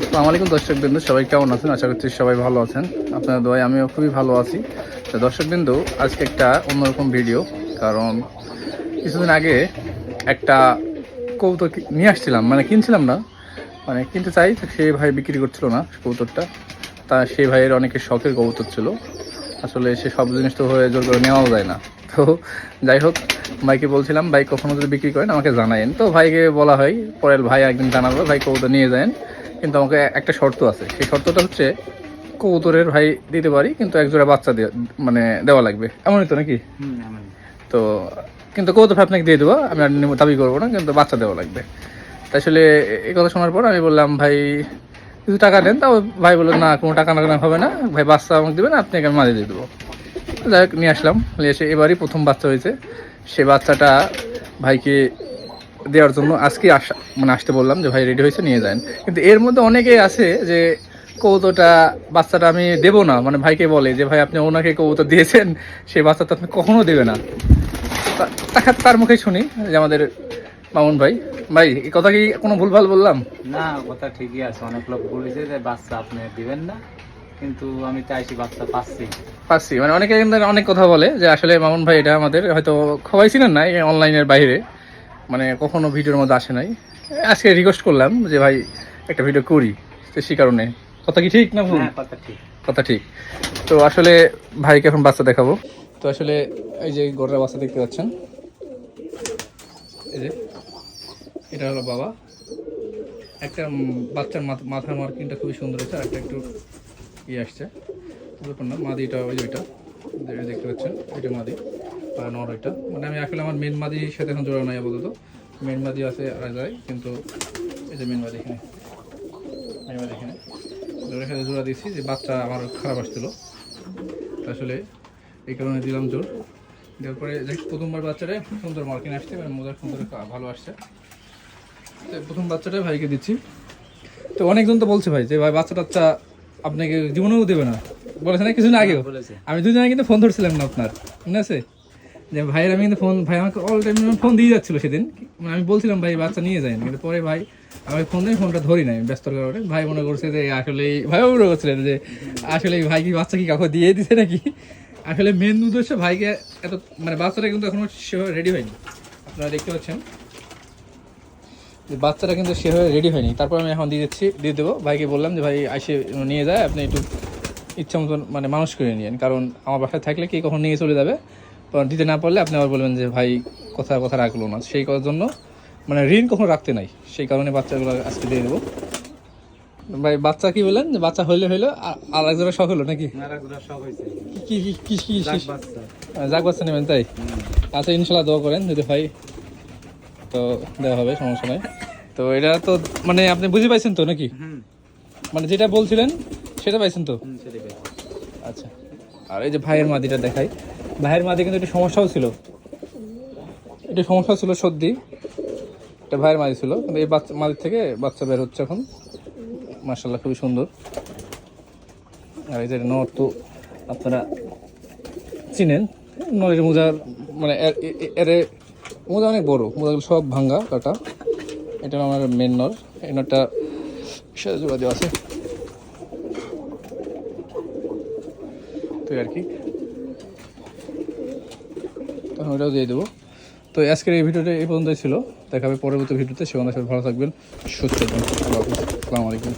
আসসালামু আলাইকুম দর্শক বিন্দু সবাই কেমন আছেন? আশা করছি সবাই ভালো আছেন। আপনাদের দোয়ায় আমিও খুবই ভালো আছি। তো দর্শক বিন্দু আজকে একটা অন্যরকম ভিডিও, কারণ কিছুদিন আগে একটা কৌতুক নিয়ে আসছিলাম মানে কিনছিলাম না মানে কিনতে চাই সেই ভাই বিক্রি করছিল না কৌতুকটা। তা সেই ভাইয়ের অনেকের শখের কবুতর ছিল। আসলে সে সব জিনিস তো হয়ে জোর করে নেওয়াও যায় না। তো যাই হোক ভাইকে বলছিলাম ভাই কখনো যদি বিক্রি করেন আমাকে জানায়েন। তো ভাইকে বলা হয় পরের ভাই একদিন জানাব ভাই কবুতর নিয়ে যান। কিন্তু আমাকে একটা শর্ত আছে সেই শর্তটা হচ্ছে কবুতরের ভাই দিতে পারি কিন্তু একজোড়া বাচ্চা দিয়ে মানে দেওয়া লাগবে। এমনই তো নাকি? তো কিন্তু কবুতর ভাই আপনাকে দিয়ে দেবো আমি আর দাবি করব না কিন্তু বাচ্চা দেওয়া লাগবে। তাই আসলে এই কথা শোনার পর আমি বললাম ভাই কিছু টাকা দেন। তাও ভাই বলল না কোনো টাকা না হবে না। ভাই বাচ্চা আমাকে দেবেন আপনাকে আমি মাঝে দিয়ে দেবো। যাই হোক, নিয়ে আসলাম। নিয়ে এসে এবারই প্রথম বাচ্চা হয়েছে। সে বাচ্চাটা ভাইকে দেওয়ার জন্য আজকে আসা মানে আসতে বললাম যে, ভাই রেডি হয়েছে, নিয়ে যান। কিন্তু এর মধ্যে অনেকেই আছে যে, কৌতোটা বাচ্চাটা আমি দেবো না। মানে ভাইকে বলে যে, ভাই, আপনি ওনাকে কৌতো দিয়েছেন, সেই বাচ্চাটা আপনি কখনো দেবে না। তার মুখে শুনি যে, আমাদের মামুন ভাই। ভাই, এই কথা কি কোনো ভুলভাল বললাম? না, কথা ঠিকই আছে। অনেক লোক বলেছে যে, বাচ্চা আপনি দিবেন না। কিন্তু আমি চাইছি বাচ্চা পাচ্ছি। পাচ্ছি। মানে অনেকে কিন্তু অনেক কথা বলে যে আসলে মামুন ভাই এটা আমাদের হয়তো সবাই ছিলেন না অনলাইনের বাইরে। মানে কখনো ভিডিওর মধ্যে আসে নাই। আজকে রিকোয়েস্ট করলাম যে ভাই একটা ভিডিও করি তো সেই কারণে। কথা কি ঠিক না ভুল? হ্যাঁ কথা ঠিক। কথা ঠিক। তো আসলে ভাইকে এখন বাচ্চা দেখাবো। তো আসলে এই যে গরুর বাচ্চা দেখতে পাচ্ছেন। এই যে এটা হলো বাবা। একটা বাচ্চার মাথা মাথার মার্কিংটা খুবই সুন্দর হয়েছে। আর একটা একটু ইয়ে আসছে। ব্যাপার না মাদিটা ওই ওইটা। দেখতে পাচ্ছেন ওইটা মাদি, আর নর ওইটা মানে আমি আসলে আমার মেন মাদির সাথে এখন জোড়া নাই আপাতত। মেন মাদি আছে আর যায়, কিন্তু এই যে মেন মাদি এখানে। জোরের সাথে জোড়া দিয়েছি যে বাচ্চা আমার খারাপ আসছিল। আসলে এই কারণে দিলাম জোর দেওয়ার পরে দেখ প্রথমবার বাচ্চাটা সুন্দর মার্কিং আসছে মানে মোজার সুন্দর ভালো আসছে। তো প্রথম বাচ্চাটা ভাইকে দিচ্ছি। তো অনেকজন তো বলছে ভাই যে, ভাই বাচ্চা টাচ্চা আপনাকে জীবনেও দেবে না। বলেছে না কিছুদিন আগেও। বলেছে। আমি দুজনে কিন্তু ফোন ধরছিলাম না আপনার মনে আছে? যে ভাইয়ের আমি কিন্তু ফোন ভাই আমাকে অল টাইম ফোন দিয়ে যাচ্ছিল সেদিন। মানে আমি বলছিলাম ভাই বাচ্চা নিয়ে যায়নি। কিন্তু পরে ভাই আমি ফোন দিয়ে ফোনটা ধরি নাই ব্যস্তর কারণে। ভাই মনে করছে যে আসলে ভাই মনে করছিলেন যে আসলে এই ভাই কি বাচ্চা কি কাউকে দিয়ে দিছে নাকি? আসলে মেন উদ্দেশ্য ভাইকে এত মানে বাচ্চাটা কিন্তু এখনও সেভাবে রেডি হয়নি। আপনারা দেখতে পাচ্ছেন। বাচ্চাটা কিন্তু সেভাবে রেডি হয়নি। তারপর আমি এখন দিয়ে দিচ্ছি দিয়ে দেবো। ভাইকে বললাম যে ভাই আসে নিয়ে যায় আপনি একটু ইচ্ছা মতন মানে মানুষ করে নিয়েন। কারণ আমার বাসায় থাকলে কি কখন নিয়ে চলে যাবে? তখন দিতে না পারলে আপনি আবার বলবেন যে ভাই কথা কথা রাখল না। সেই করার জন্য মানে ঋণ কখনো রাখতে নাই। সেই কারণে বাচ্চাগুলো আজকে দিয়ে দেবো। ভাই বাচ্চা কি বললেন? যে বাচ্চা হইলে হইল আর- একজনের শখ হলো নাকি? কি কি কি কি যাক বাচ্চা। যাক বাচ্চা নেবেন তাই? আচ্ছা ইনশাল্লাহ দোয়া করেন যদি হয় তো দেওয়া হবে সমস্যা নাই। তো এটা তো মানে আপনি বুঝে পাইছেন তো নাকি? মানে যেটা বলছিলেন সেটা পাইছেন তো। আচ্ছা। আর এই যে ভাইয়ের মাদিটা দেখাই। ভাইয়ের মাদি কিন্তু একটু সমস্যাও ছিল। একটু সমস্যা ছিল সর্দি। এটা ভাইয়ের মাদি ছিল। কিন্তু এই বাচ্চা মাদির থেকে বাচ্চা বের হচ্ছে এখন। মার্শাল্লাহ খুবই সুন্দর। আর এই যে নর তো আপনারা চিনেন। নরের মোজার মানে এর মোজা অনেক বড় মোজাগুলো সব ভাঙ্গা কাটা। এটা আমার মেন নর এই নরটা সাথে দেওয়া আছে। তো আর কি। তখন ওটাও দিয়ে দেবো। তো আজকের এই ভিডিওটা এই পর্যন্তই ছিল। দেখা হবে পরবর্তী ভিডিওতে। সেখানে সবাই ভালো থাকবেন, সুস্থ থাকবেন। আসসালামু আলাইকুম।